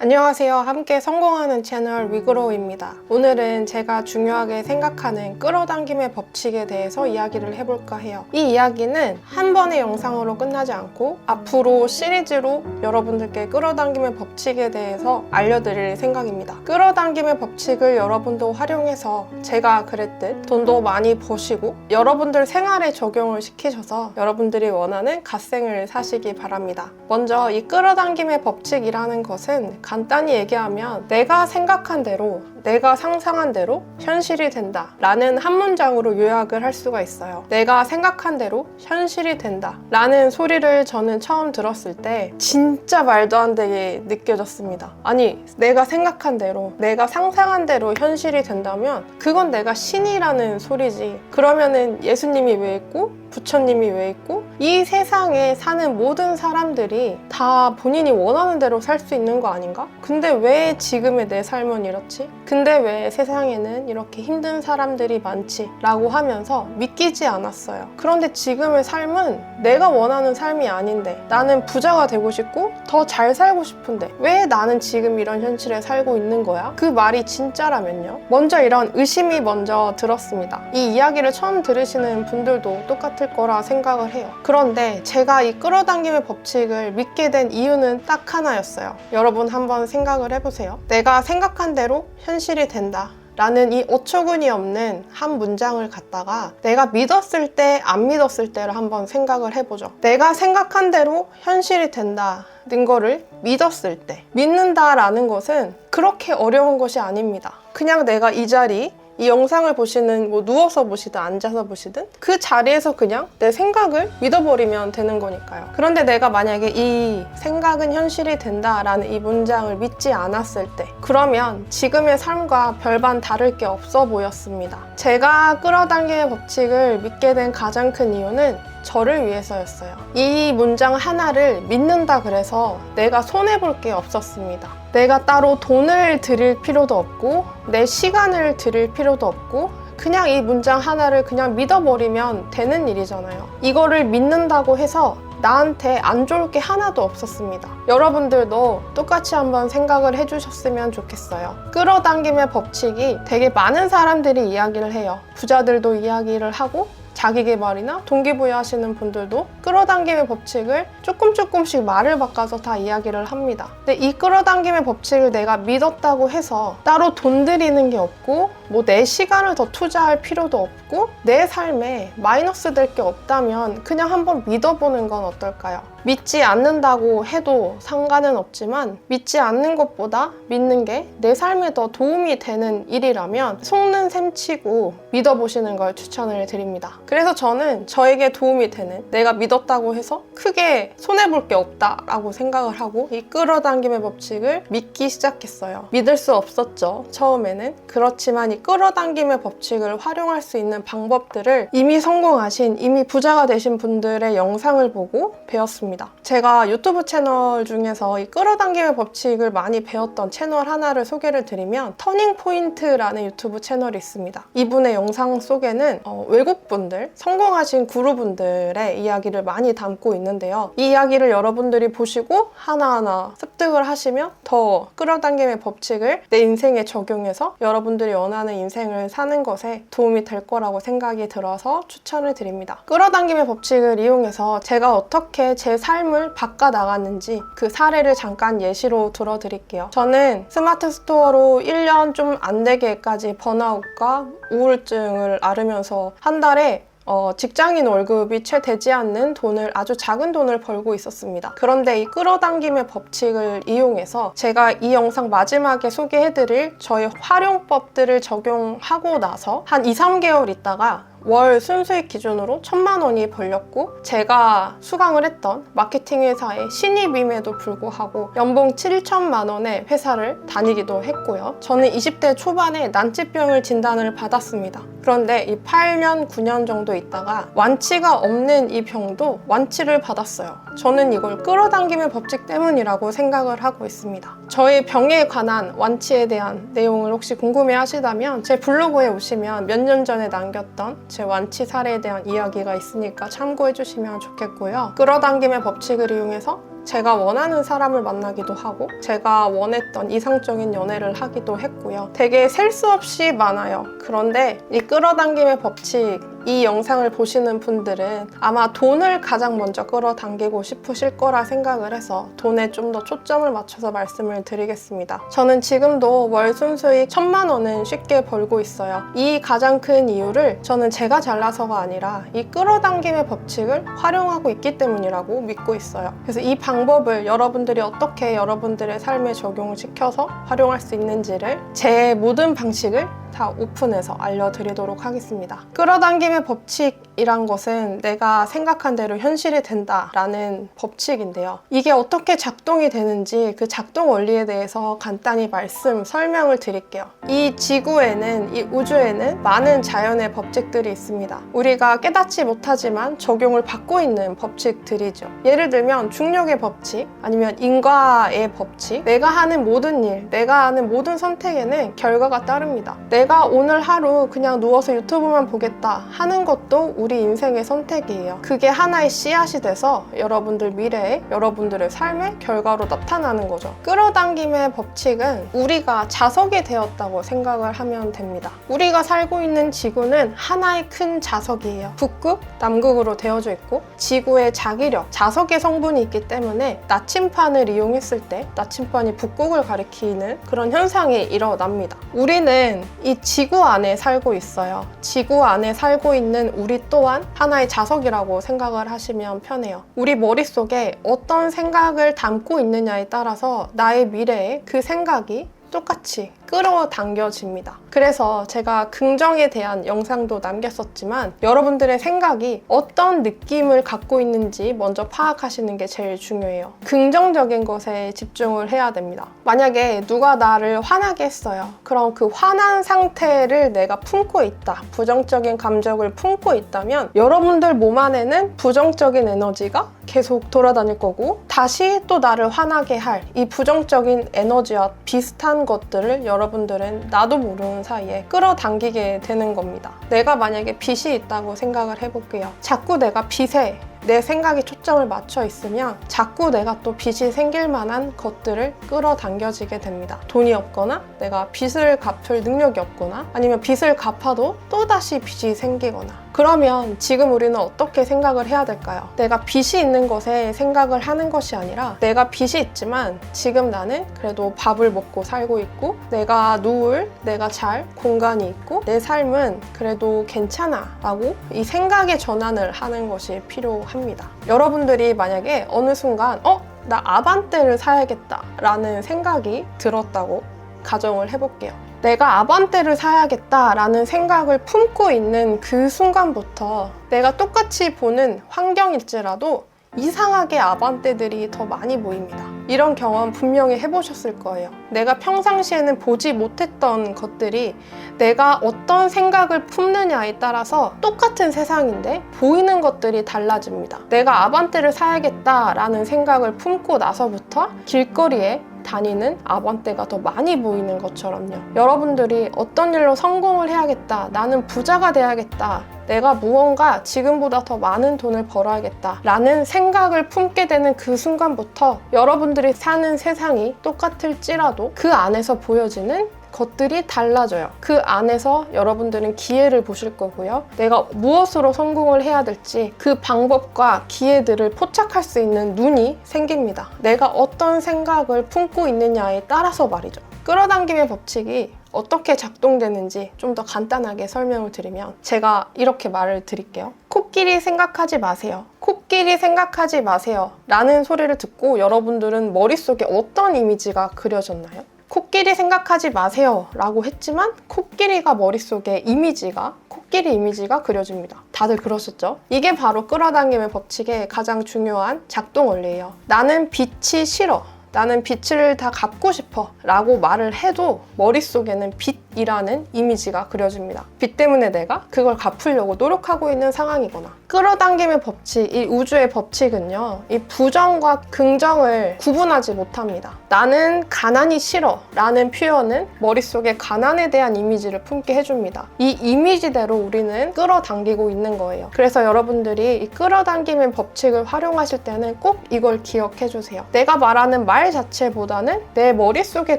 안녕하세요. 함께 성공하는 채널 위그로우입니다. 오늘은 제가 중요하게 생각하는 끌어당김의 법칙에 대해서 이야기를 해볼까 해요. 이 이야기는 한 번의 영상으로 끝나지 않고 앞으로 시리즈로 여러분들께 끌어당김의 법칙에 대해서 알려드릴 생각입니다. 끌어당김의 법칙을 여러분도 활용해서 제가 그랬듯 돈도 많이 버시고 여러분들 생활에 적용을 시키셔서 여러분들이 원하는 갓생을 사시기 바랍니다. 먼저 이 끌어당김의 법칙이라는 것은 간단히 얘기하면 내가 생각한 대로 내가 상상한 대로 현실이 된다 라는 한 문장으로 요약을 할 수가 있어요. 내가 생각한 대로 현실이 된다 라는 소리를 저는 처음 들었을 때 진짜 말도 안 되게 느껴졌습니다. 아니 내가 생각한 대로 내가 상상한 대로 현실이 된다면 그건 내가 신이라는 소리지 그러면은 예수님이 왜 있고 부처님이 왜 있고 이 세상에 사는 모든 사람들이 다 본인이 원하는 대로 살 수 있는 거 아닌가? 근데 왜 지금의 내 삶은 이렇지? 근데 왜 세상에는 이렇게 힘든 사람들이 많지? 라고 하면서 믿기지 않았어요. 그런데 지금의 삶은 내가 원하는 삶이 아닌데 나는 부자가 되고 싶고 더 잘 살고 싶은데 왜 나는 지금 이런 현실에 살고 있는 거야? 그 말이 진짜라면요? 먼저 이런 의심이 먼저 들었습니다. 이 이야기를 처음 들으시는 분들도 똑같을 거라 생각을 해요. 그런데 제가 이 끌어당김의 법칙을 믿게 된 이유는 딱 하나였어요. 여러분 한번 생각을 해보세요. 내가 생각한 대로 현 실이 된다. 라는 이 어처구니 없는 한 문장을 갖다가 내가 믿었을 때, 안 믿었을 때를 한번 생각을 해보죠. 내가 생각한 대로 현실이 된다는 거를 믿었을 때. 믿는다라는 것은 그렇게 어려운 것이 아닙니다. 그냥 내가 이 자리, 이 영상을 보시는 뭐 누워서 보시든 앉아서 보시든 그 자리에서 그냥 내 생각을 믿어버리면 되는 거니까요. 그런데 내가 만약에 이 생각은 현실이 된다라는 이 문장을 믿지 않았을 때 그러면 지금의 삶과 별반 다를 게 없어 보였습니다. 제가 끌어당김의 법칙을 믿게 된 가장 큰 이유는 저를 위해서였어요. 이 문장 하나를 믿는다 그래서 내가 손해볼 게 없었습니다. 내가 따로 돈을 들일 필요도 없고, 내 시간을 들일 필요도 없고, 그냥 이 문장 하나를 그냥 믿어버리면 되는 일이잖아요. 이거를 믿는다고 해서 나한테 안 좋을 게 하나도 없었습니다. 여러분들도 똑같이 한번 생각을 해주셨으면 좋겠어요. 끌어당김의 법칙이 되게 많은 사람들이 이야기를 해요. 부자들도 이야기를 하고, 자기 개발이나 동기부여 하시는 분들도 끌어당김의 법칙을 조금 조금씩 말을 바꿔서 다 이야기를 합니다. 근데 이 끌어당김의 법칙을 내가 믿었다고 해서 따로 돈 들이는 게 없고 뭐 내 시간을 더 투자할 필요도 없고 내 삶에 마이너스 될 게 없다면 그냥 한번 믿어보는 건 어떨까요? 믿지 않는다고 해도 상관은 없지만 믿지 않는 것보다 믿는 게 내 삶에 더 도움이 되는 일이라면 속는 셈 치고 믿어보시는 걸 추천을 드립니다. 그래서 저는 저에게 도움이 되는 내가 믿었다고 해서 크게 손해볼 게 없다라고 생각을 하고 이 끌어당김의 법칙을 믿기 시작했어요. 믿을 수 없었죠. 처음에는. 그렇지만 이 끌어당김의 법칙을 활용할 수 있는 방법들을 이미 성공하신 이미 부자가 되신 분들의 영상을 보고 배웠습니다. 제가 유튜브 채널 중에서 이 끌어당김의 법칙을 많이 배웠던 채널 하나를 소개를 드리면 터닝 포인트라는 유튜브 채널이 있습니다. 이분의 영상 속에는 어, 외국분들, 성공하신 구루분들의 이야기를 많이 담고 있는데요. 이 이야기를 여러분들이 보시고 하나하나 습득을 하시면 더 끌어당김의 법칙을 내 인생에 적용해서 여러분들이 원하는 인생을 사는 것에 도움이 될 거라고 생각이 들어서 추천을 드립니다. 끌어당김의 법칙을 이용해서 제가 어떻게 제 삶을 바꿔 나갔는지 그 사례를 잠깐 예시로 들어드릴게요. 저는 스마트 스토어로 1년 좀 안 되게까지 번아웃과 우울증을 앓으면서 한 달에 어, 직장인 월급이 채 되지 않는 돈을 아주 작은 돈을 벌고 있었습니다. 그런데 이 끌어당김의 법칙을 이용해서 제가 이 영상 마지막에 소개해드릴 저의 활용법들을 적용하고 나서 한 2, 3개월 있다가 월 순수익 기준으로 천만 원이 벌렸고 제가 수강을 했던 마케팅 회사의 신입임에도 불구하고 연봉 7천만 원의 회사를 다니기도 했고요. 저는 20대 초반에 난치병을 진단을 받았습니다. 그런데 이 8년, 9년 정도 있다가 완치가 없는 이 병도 완치를 받았어요. 저는 이걸 끌어당김의 법칙 때문이라고 생각을 하고 있습니다. 저의 병에 관한 완치에 대한 내용을 혹시 궁금해 하시다면 제 블로그에 오시면 몇 년 전에 남겼던 제 완치 사례에 대한 이야기가 있으니까 참고해 주시면 좋겠고요. 끌어당김의 법칙을 이용해서 제가 원하는 사람을 만나기도 하고 제가 원했던 이상적인 연애를 하기도 했고요. 되게 셀 수 없이 많아요. 그런데 이 끌어당김의 법칙 이 영상을 보시는 분들은 아마 돈을 가장 먼저 끌어당기고 싶으실 거라 생각을 해서 돈에 좀 더 초점을 맞춰서 말씀을 드리겠습니다. 저는 지금도 월 순수익 천만 원은 쉽게 벌고 있어요. 이 가장 큰 이유를 저는 제가 잘나서가 아니라 이 끌어당김의 법칙을 활용하고 있기 때문이라고 믿고 있어요. 그래서 이 방법을 여러분들이 어떻게 여러분들의 삶에 적용을 시켜서 활용할 수 있는지를 제 모든 방식을 다 오픈해서 알려드리도록 하겠습니다. 끌어당김의 법칙 이란 것은 내가 생각한 대로 현실이 된다라는 법칙인데요. 이게 어떻게 작동이 되는지 그 작동 원리에 대해서 간단히 말씀, 설명을 드릴게요. 이 지구에는, 이 우주에는 많은 자연의 법칙들이 있습니다. 우리가 깨닫지 못하지만 적용을 받고 있는 법칙들이죠. 예를 들면 중력의 법칙, 아니면 인과의 법칙, 내가 하는 모든 일, 내가 하는 모든 선택에는 결과가 따릅니다. 내가 오늘 하루 그냥 누워서 유튜브만 보겠다 하는 것도 우리 인생의 선택이에요. 그게 하나의 씨앗이 돼서 여러분들 미래에 여러분들의 삶의 결과로 나타나는 거죠. 끌어당김의 법칙은 우리가 자석이 되었다고 생각을 하면 됩니다. 우리가 살고 있는 지구는 하나의 큰 자석이에요. 북극, 남극으로 되어져 있고 지구의 자기력, 자석의 성분이 있기 때문에 나침판을 이용했을 때 나침판이 북극을 가리키는 그런 현상이 일어납니다. 우리는 이 지구 안에 살고 있어요. 지구 안에 살고 있는 우리 또한 하나의 자석이라고 생각을 하시면 편해요. 우리 머릿속에 어떤 생각을 담고 있느냐에 따라서 나의 미래에 그 생각이 똑같이 끌어당겨집니다. 그래서 제가 긍정에 대한 영상도 남겼었지만 여러분들의 생각이 어떤 느낌을 갖고 있는지 먼저 파악하시는 게 제일 중요해요. 긍정적인 것에 집중을 해야 됩니다. 만약에 누가 나를 화나게 했어요. 그럼 그 화난 상태를 내가 품고 있다. 부정적인 감정을 품고 있다면 여러분들 몸 안에는 부정적인 에너지가 계속 돌아다닐 거고 다시 또 나를 화나게 할 이 부정적인 에너지와 비슷한 것들을 여러분들 은 나도 모르는 사이에 끌어당기게 되는 겁니다. 내가 만약에 빚이 있다고 생각을 해볼게요. 자꾸 내가 빚에 내 생각이 초점을 맞춰 있으면 자꾸 내가 또 빚이 생길 만한 것들을 끌어당겨지게 됩니다. 돈이 없거나 내가 빚을 갚을 능력이 없거나 아니면 빚을 갚아도 또다시 빚이 생기거나 그러면 지금 우리는 어떻게 생각을 해야 될까요? 내가 빚이 있는 것에 생각을 하는 것이 아니라 내가 빚이 있지만 지금 나는 그래도 밥을 먹고 살고 있고 내가 누울 내가 잘 공간이 있고 내 삶은 그래도 괜찮아 라고 이 생각의 전환을 하는 것이 필요합니다. 여러분들이 만약에 어느 순간 어? 나 아반떼를 사야겠다 라는 생각이 들었다고 가정을 해볼게요. 내가 아반떼를 사야겠다라는 생각을 품고 있는 그 순간부터 내가 똑같이 보는 환경일지라도 이상하게 아반떼들이 더 많이 보입니다. 이런 경험 분명히 해보셨을 거예요. 내가 평상시에는 보지 못했던 것들이 내가 어떤 생각을 품느냐에 따라서 똑같은 세상인데 보이는 것들이 달라집니다. 내가 아반떼를 사야겠다라는 생각을 품고 나서부터 길거리에 다니는 아반떼가 더 많이 보이는 것처럼요. 여러분들이 어떤 일로 성공을 해야겠다. 나는 부자가 돼야겠다. 내가 무언가 지금보다 더 많은 돈을 벌어야겠다. 라는 생각을 품게 되는 그 순간부터 여러분들이 사는 세상이 똑같을지라도 그 안에서 보여지는 것들이 달라져요. 그 안에서 여러분들은 기회를 보실 거고요. 내가 무엇으로 성공을 해야 될지 그 방법과 기회들을 포착할 수 있는 눈이 생깁니다. 내가 어떤 생각을 품고 있느냐에 따라서 말이죠. 끌어당김의 법칙이 어떻게 작동되는지 좀 더 간단하게 설명을 드리면 제가 이렇게 말을 드릴게요. 코끼리 생각하지 마세요. 코끼리 생각하지 마세요. 라는 소리를 듣고 여러분들은 머릿속에 어떤 이미지가 그려졌나요? 코끼리 생각하지 마세요 라고 했지만 코끼리가 머릿속에 이미지가 코끼리 이미지가 그려집니다. 다들 그러셨죠? 이게 바로 끌어당김의 법칙의 가장 중요한 작동 원리예요. 나는 빛이 싫어. 나는 빛을 다 갖고 싶어 라고 말을 해도 머릿속에는 빛 이라는 이미지가 그려집니다. 빚 때문에 내가 그걸 갚으려고 노력하고 있는 상황이거나 끌어당김의 법칙, 이 우주의 법칙은요, 이 부정과 긍정을 구분하지 못합니다. 나는 가난이 싫어 라는 표현은 머릿속에 가난에 대한 이미지를 품게 해줍니다. 이 이미지대로 우리는 끌어당기고 있는 거예요. 그래서 여러분들이 이 끌어당김의 법칙을 활용하실 때는 꼭 이걸 기억해 주세요. 내가 말하는 말 자체보다는 내 머릿속에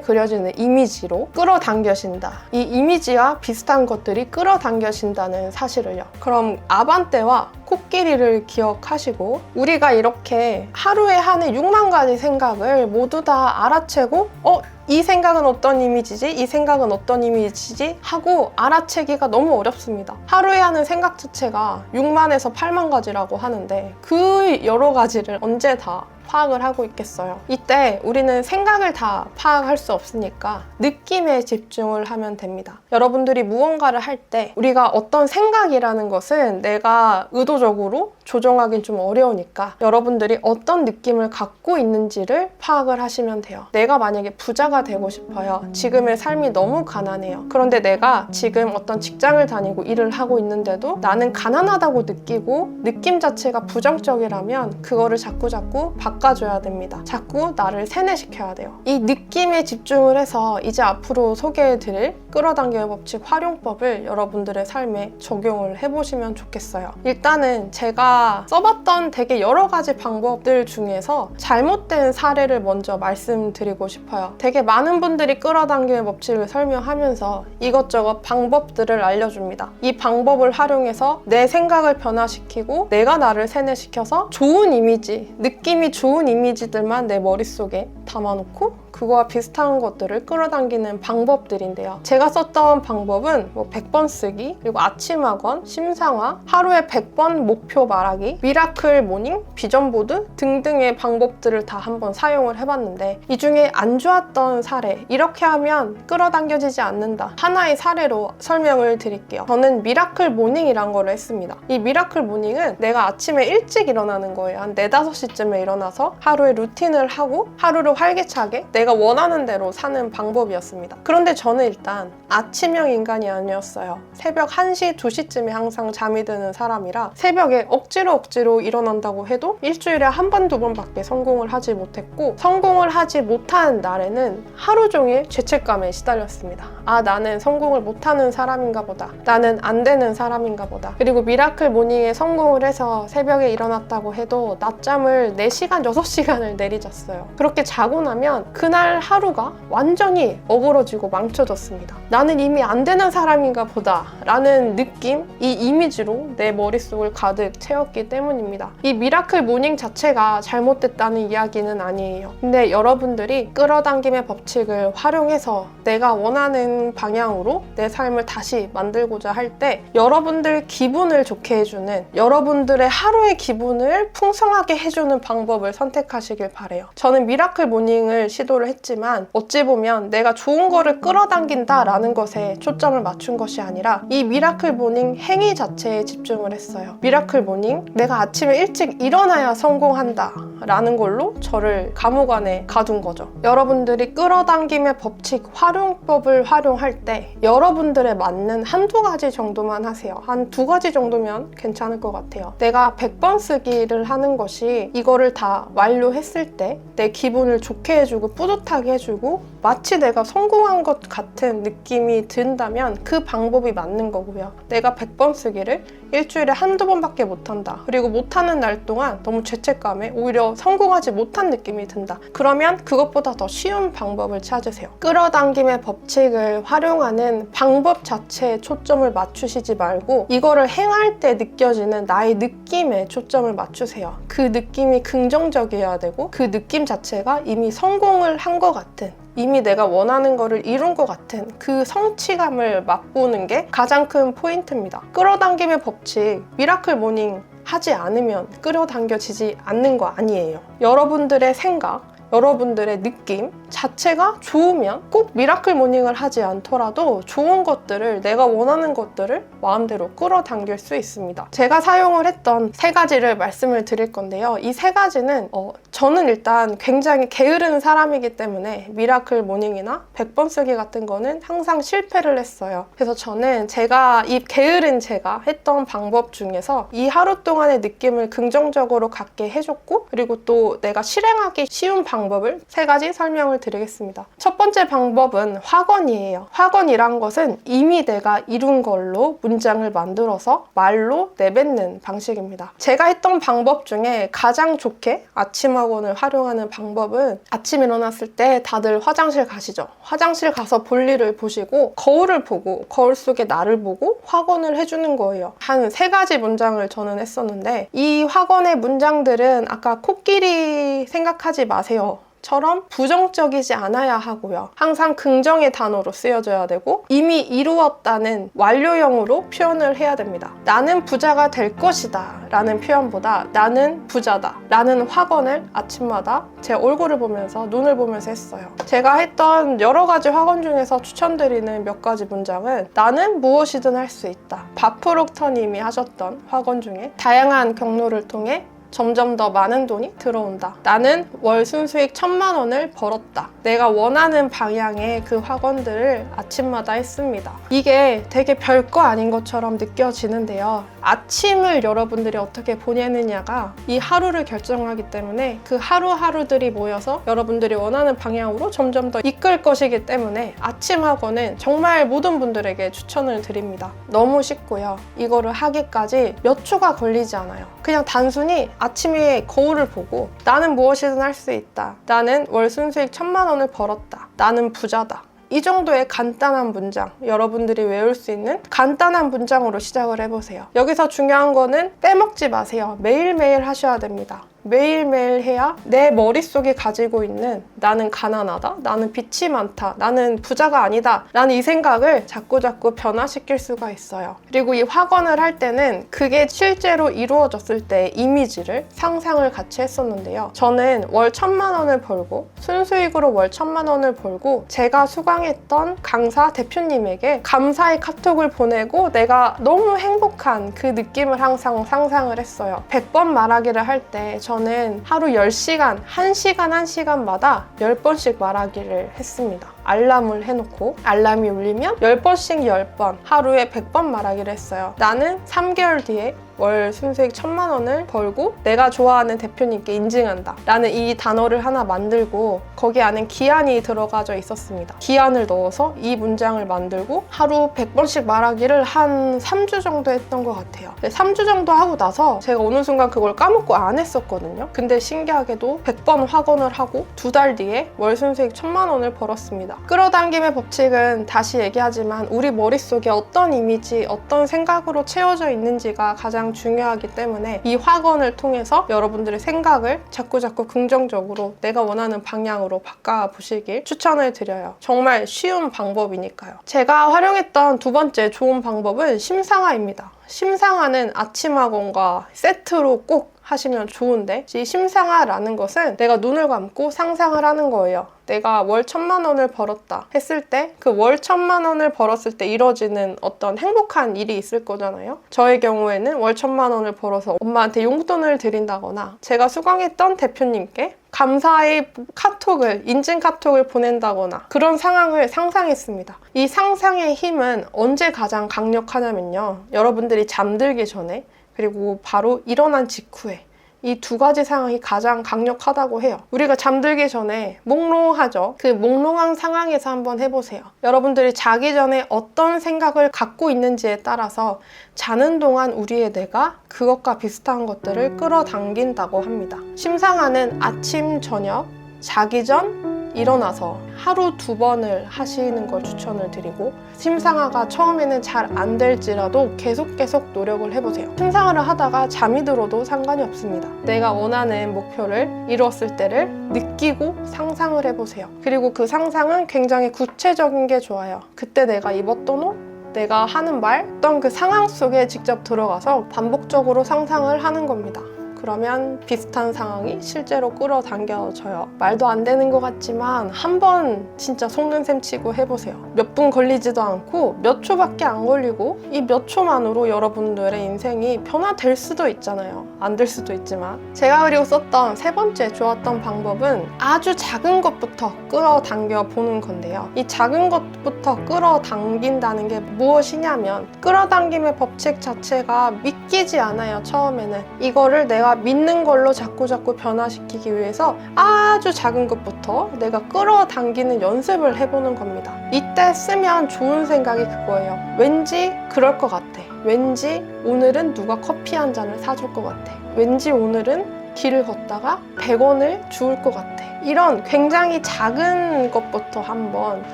그려지는 이미지로 끌어당겨진다. 이 이미지와 비슷한 것들이 끌어당겨진다는 사실을요. 그럼 아반떼와 코끼리를 기억하시고 우리가 이렇게 하루에 하는 6만 가지 생각을 모두 다 알아채고 어? 이 생각은 어떤 이미지지? 이 생각은 어떤 이미지지? 하고 알아채기가 너무 어렵습니다. 하루에 하는 생각 자체가 6만에서 8만 가지라고 하는데 그 여러 가지를 언제 다 파악을 하고 있겠어요. 이때 우리는 생각을 다 파악할 수 없으니까 느낌에 집중을 하면 됩니다. 여러분들이 무언가를 할 때 우리가 어떤 생각이라는 것은 내가 의도적으로 조정하긴 좀 어려우니까 여러분들이 어떤 느낌을 갖고 있는지를 파악을 하시면 돼요. 내가 만약에 부자가 되고 싶어요. 지금의 삶이 너무 가난해요. 그런데 내가 지금 어떤 직장을 다니고 일을 하고 있는데도 나는 가난하다고 느끼고 느낌 자체가 부정적이라면 그거를 자꾸자꾸 바꿔 줘야 됩니다. 자꾸 나를 세뇌시켜야 돼요. 이 느낌에 집중을 해서 이제 앞으로 소개해드릴 끌어당김의 법칙 활용법을 여러분들의 삶에 적용을 해보시면 좋겠어요. 일단은 제가 써봤던 되게 여러 가지 방법들 중에서 잘못된 사례를 먼저 말씀드리고 싶어요. 되게 많은 분들이 끌어당김의 법칙을 설명하면서 이것저것 방법들을 알려줍니다. 이 방법을 활용해서 내 생각을 변화시키고 내가 나를 세뇌시켜서 좋은 이미지, 느낌이 좋은 이미지들만 내 머릿속에 담아놓고 그거와 비슷한 것들을 끌어당기는 방법들인데요. 제가 썼던 방법은 뭐 100번 쓰기, 그리고 아침 학원, 심상화, 하루에 100번 목표 말하기, 미라클 모닝, 비전 보드 등등의 방법들을 다 한번 사용을 해봤는데 이 중에 안 좋았던 사례, 이렇게 하면 끌어당겨지지 않는다. 하나의 사례로 설명을 드릴게요. 저는 미라클 모닝이란 거를 했습니다. 이 미라클 모닝은 내가 아침에 일찍 일어나는 거예요. 한 4, 5시쯤에 일어나서 하루의 루틴을 하고 하루를 활기차게 내가 원하는 대로 사는 방법이었습니다. 그런데 저는 일단 아침형 인간이 아니었어요. 새벽 1시, 2시쯤에 항상 잠이 드는 사람이라 새벽에 억지로 억지로 일어난다고 해도 일주일에 한 번, 두 번밖에 성공을 하지 못했고 성공을 하지 못한 날에는 하루 종일 죄책감에 시달렸습니다. 아, 나는 성공을 못하는 사람인가 보다. 나는 안 되는 사람인가 보다. 그리고 미라클 모닝에 성공을 해서 새벽에 일어났다고 해도 낮잠을 4시간, 6시간을 내리 잤어요. 그렇게 자고 나면 그날 하루가 완전히 어그러지고 망쳐졌습니다. 나는 이미 안 되는 사람인가 보다 라는 느낌, 이 이미지로 내 머릿속을 가득 채웠기 때문입니다. 이 미라클 모닝 자체가 잘못됐다는 이야기는 아니에요. 근데 여러분들이 끌어당김의 법칙을 활용해서 내가 원하는 방향으로 내 삶을 다시 만들고자 할 때 여러분들 기분을 좋게 해주는 여러분들의 하루의 기분을 풍성하게 해주는 방법을 선택하시길 바래요. 저는 미라클 모닝을 시도를 했지만 어찌 보면 내가 좋은 거를 끌어당긴다라는 것에 초점을 맞춘 것이 아니라 이 미라클 모닝 행위 자체에 집중을 했어요. 미라클 모닝 내가 아침에 일찍 일어나야 성공한다 라는 걸로 저를 감옥 안에 가둔 거죠. 여러분들이 끌어당김의 법칙 활용법을 활용할 때 여러분들에 맞는 한두 가지 정도만 하세요. 한 두 가지 정도면 괜찮을 것 같아요. 내가 100번 쓰기를 하는 것이 이거를 다 완료했을 때 내 기분을 좋게 해주고 뿌듯 하게 해주고 마치 내가 성공한 것 같은 느낌이 든다면 그 방법이 맞는 거고요. 내가 100번 쓰기를 일주일에 한두 번밖에 못한다. 그리고 못하는 날 동안 너무 죄책감에 오히려 성공하지 못한 느낌이 든다. 그러면 그것보다 더 쉬운 방법을 찾으세요. 끌어당김의 법칙을 활용하는 방법 자체에 초점을 맞추시지 말고 이거를 행할 때 느껴지는 나의 느낌에 초점을 맞추세요. 그 느낌이 긍정적이어야 되고 그 느낌 자체가 이미 성공을 한 것 같은 이미 내가 원하는 거를 이룬 것 같은 그 성취감을 맛보는 게 가장 큰 포인트입니다. 끌어당김의 법칙, 미라클 모닝 하지 않으면 끌어당겨지지 않는 거 아니에요. 여러분들의 생각, 여러분들의 느낌, 자체가 좋으면 꼭 미라클 모닝을 하지 않더라도 좋은 것들을 내가 원하는 것들을 마음대로 끌어당길 수 있습니다. 제가 사용을 했던 세 가지를 말씀을 드릴 건데요. 이 세 가지는 어, 저는 일단 굉장히 게으른 사람이기 때문에 미라클 모닝이나 100번 쓰기 같은 거는 항상 실패를 했어요. 그래서 저는 제가 이 게으른 제가 했던 방법 중에서 이 하루 동안의 느낌을 긍정적으로 갖게 해줬고 그리고 또 내가 실행하기 쉬운 방법을 세 가지 설명을 드리겠습니다. 첫 번째 방법은 확언이에요. 확언이란 것은 이미 내가 이룬 걸로 문장을 만들어서 말로 내뱉는 방식입니다. 제가 했던 방법 중에 가장 좋게 아침 학원을 활용하는 방법은 아침 일어났을 때 다들 화장실 가시죠. 화장실 가서 볼일을 보시고 거울을 보고 거울 속에 나를 보고 확언을 해주는 거예요. 한 세 가지 문장을 저는 했었는데 이 확언의 문장들은 아까 코끼리 생각하지 마세요. 처럼 부정적이지 않아야 하고요. 항상 긍정의 단어로 쓰여져야 되고 이미 이루었다는 완료형으로 표현을 해야 됩니다. 나는 부자가 될 것이다 라는 표현보다 나는 부자다 라는 확언을 아침마다 제 얼굴을 보면서 눈을 보면서 했어요. 제가 했던 여러 가지 확언 중에서 추천드리는 몇 가지 문장은 나는 무엇이든 할 수 있다. 바프록터님이 하셨던 확언 중에 다양한 경로를 통해 점점 더 많은 돈이 들어온다. 나는 월 순수익 천만 원을 벌었다. 내가 원하는 방향의 그 학원들을 아침마다 했습니다. 이게 되게 별거 아닌 것처럼 느껴지는데요. 아침을 여러분들이 어떻게 보내느냐가 이 하루를 결정하기 때문에 그 하루하루들이 모여서 여러분들이 원하는 방향으로 점점 더 이끌 것이기 때문에 아침 학원은 정말 모든 분들에게 추천을 드립니다. 너무 쉽고요. 이거를 하기까지 몇 초가 걸리지 않아요. 그냥 단순히 아침에 거울을 보고 나는 무엇이든 할 수 있다. 나는 월 순수익 천만 원을 벌었다. 나는 부자다. 이 정도의 간단한 문장, 여러분들이 외울 수 있는 간단한 문장으로 시작을 해보세요. 여기서 중요한 거는 빼먹지 마세요. 매일매일 하셔야 됩니다. 매일매일 해야 내 머릿속에 가지고 있는 나는 가난하다, 나는 빚이 많다, 나는 부자가 아니다 라는 이 생각을 자꾸자꾸 변화시킬 수가 있어요. 그리고 이 확언을 할 때는 그게 실제로 이루어졌을 때 이미지를 상상을 같이 했었는데요. 저는 월 천만 원을 벌고 순수익으로 월 천만 원을 벌고 제가 수강했던 강사 대표님에게 감사의 카톡을 보내고 내가 너무 행복한 그 느낌을 항상 상상을 했어요. 100번 말하기를 할때 저는 하루 10시간, 1시간 1시간마다 10번씩 말하기를 했습니다. 알람을 해놓고 알람이 울리면 10번씩 10번, 하루에 100번 말하기를 했어요. 나는 3개월 뒤에 월 순수익 천만 원을 벌고 내가 좋아하는 대표님께 인증한다 라는 이 단어를 하나 만들고 거기 안에 기한이 들어가져 있었습니다. 기한을 넣어서 이 문장을 만들고 하루 100번씩 말하기를 한 3주 정도 했던 것 같아요. 3주 정도 하고 나서 제가 어느 순간 그걸 까먹고 안 했었거든요. 근데 신기하게도 100번 확언을 하고 두 달 뒤에 월 순수익 천만 원을 벌었습니다. 끌어당김의 법칙은 다시 얘기하지만 우리 머릿속에 어떤 이미지, 어떤 생각으로 채워져 있는지가 가장 중요하기 때문에 이 확언을 통해서 여러분들의 생각을 자꾸자꾸 긍정적으로 내가 원하는 방향으로 바꿔 보시길 추천을 드려요. 정말 쉬운 방법이니까요. 제가 활용했던 두 번째 좋은 방법은 심상화입니다. 심상화는 아침 학원과 세트로 꼭 하시면 좋은데 이 심상화라는 것은 내가 눈을 감고 상상을 하는 거예요. 내가 월 천만 원을 벌었다 했을 때 그 월 천만 원을 벌었을 때 이뤄지는 어떤 행복한 일이 있을 거잖아요. 저의 경우에는 월 천만 원을 벌어서 엄마한테 용돈을 드린다거나 제가 수강했던 대표님께 감사의 카톡을 인증 카톡을 보낸다거나 그런 상황을 상상했습니다. 이 상상의 힘은 언제 가장 강력하냐면요. 여러분들이 잠들기 전에 그리고 바로 일어난 직후에 이 두 가지 상황이 가장 강력하다고 해요. 우리가 잠들기 전에 몽롱하죠. 그 몽롱한 상황에서 한번 해보세요. 여러분들이 자기 전에 어떤 생각을 갖고 있는지에 따라서 자는 동안 우리의 뇌가 그것과 비슷한 것들을 끌어당긴다고 합니다. 심상하는 아침, 저녁, 자기 전, 일어나서 하루 두 번을 하시는 걸 추천을 드리고 심상화가 처음에는 잘 안 될지라도 계속 계속 노력을 해보세요. 심상화를 하다가 잠이 들어도 상관이 없습니다. 내가 원하는 목표를 이루었을 때를 느끼고 상상을 해보세요. 그리고 그 상상은 굉장히 구체적인 게 좋아요. 그때 내가 입었던 옷, 내가 하는 말, 어떤 그 상황 속에 직접 들어가서 반복적으로 상상을 하는 겁니다. 그러면 비슷한 상황이 실제로 끌어당겨져요. 말도 안 되는 것 같지만 한 번 진짜 속는 셈 치고 해보세요. 몇 분 걸리지도 않고 몇 초밖에 안 걸리고 이 몇 초만으로 여러분들의 인생이 변화될 수도 있잖아요. 안 될 수도 있지만 제가 그리고 썼던 세 번째 좋았던 방법은 아주 작은 것부터 끌어당겨 보는 건데요. 이 작은 것부터 끌어당긴다는 게 무엇이냐면 끌어당김의 법칙 자체가 믿기지 않아요. 처음에는 이거를 내가 믿는 걸로 자꾸 자꾸 변화시키기 위해서 아주 작은 것부터 내가 끌어당기는 연습을 해보는 겁니다. 이때 쓰면 좋은 생각이 그거예요. 왠지 그럴 것 같아. 왠지 오늘은 누가 커피 한 잔을 사줄 것 같아. 왠지 오늘은 길을 걷다가 100원을 주울 것 같아. 이런 굉장히 작은 것부터 한번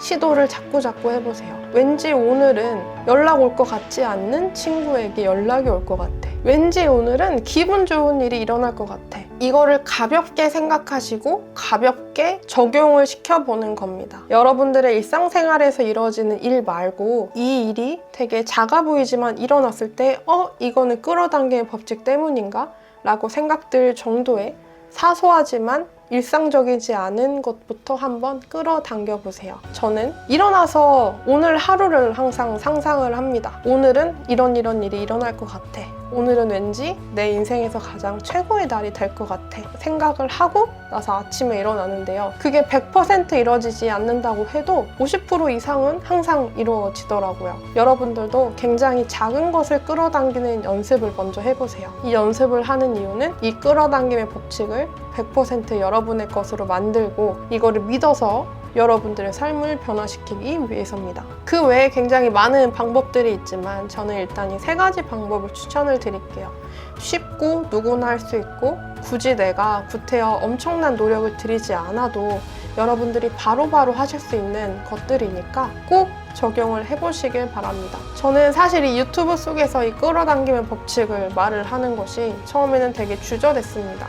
시도를 자꾸 자꾸 해보세요. 왠지 오늘은 연락 올 것 같지 않는 친구에게 연락이 올 것 같아. 왠지 오늘은 기분 좋은 일이 일어날 것 같아. 이거를 가볍게 생각하시고 가볍게 적용을 시켜보는 겁니다. 여러분들의 일상생활에서 이루어지는 일 말고 이 일이 되게 작아 보이지만 일어났을 때, 어, 이거는 끌어당기는 법칙 때문인가? 라고 생각들 정도의 사소하지만 일상적이지 않은 것부터 한번 끌어당겨 보세요. 저는 일어나서 오늘 하루를 항상 상상을 합니다. 오늘은 이런 이런 일이 일어날 것 같아. 오늘은 왠지 내 인생에서 가장 최고의 날이 될 것 같아. 생각을 하고 나서 아침에 일어나는데요. 그게 100% 이루어지지 않는다고 해도 50% 이상은 항상 이루어지더라고요. 여러분들도 굉장히 작은 것을 끌어당기는 연습을 먼저 해보세요. 이 연습을 하는 이유는 이 끌어당김의 법칙을 100% 여러분의 것으로 만들고 이거를 믿어서 여러분들의 삶을 변화시키기 위해서입니다. 그 외에 굉장히 많은 방법들이 있지만 저는 일단 이 세 가지 방법을 추천을 드릴게요. 쉽고 누구나 할 수 있고 굳이 내가 구태여 엄청난 노력을 들이지 않아도 여러분들이 바로바로 하실 수 있는 것들이니까 꼭 적용을 해보시길 바랍니다. 저는 사실 이 유튜브 속에서 이 끌어당김의 법칙을 말을 하는 것이 처음에는 되게 주저됐습니다.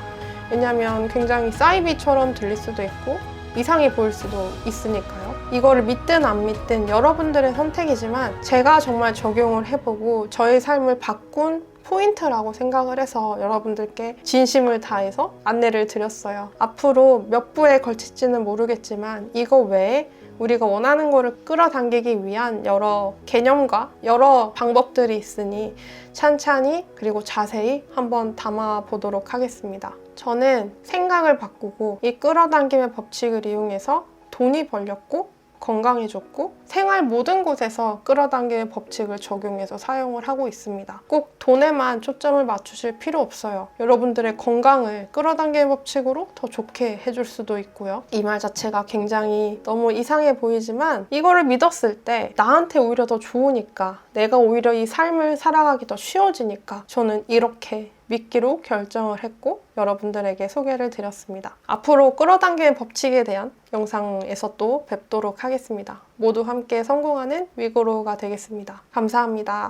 왜냐하면 굉장히 사이비처럼 들릴 수도 있고 이상해 보일 수도 있으니까요. 이거를 믿든 안 믿든 여러분들의 선택이지만 제가 정말 적용을 해보고 저의 삶을 바꾼 포인트라고 생각을 해서 여러분들께 진심을 다해서 안내를 드렸어요. 앞으로 몇 부에 걸칠지는 모르겠지만 이거 외에 우리가 원하는 거를 끌어당기기 위한 여러 개념과 여러 방법들이 있으니 찬찬히 그리고 자세히 한번 담아 보도록 하겠습니다. 저는 생각을 바꾸고 이 끌어당김의 법칙을 이용해서 돈이 벌렸고 건강해졌고 생활 모든 곳에서 끌어당기는 법칙을 적용해서 사용을 하고 있습니다. 꼭 돈에만 초점을 맞추실 필요 없어요. 여러분들의 건강을 끌어당기는 법칙으로 더 좋게 해줄 수도 있고요. 이 말 자체가 굉장히 너무 이상해 보이지만 이거를 믿었을 때 나한테 오히려 더 좋으니까 내가 오히려 이 삶을 살아가기 더 쉬워지니까 저는 이렇게 믿기로 결정을 했고 여러분들에게 소개를 드렸습니다. 앞으로 끌어당기는 법칙에 대한 영상에서 또 뵙도록 하겠습니다. 모두 함께 성공하는 위고로가 되겠습니다. 감사합니다.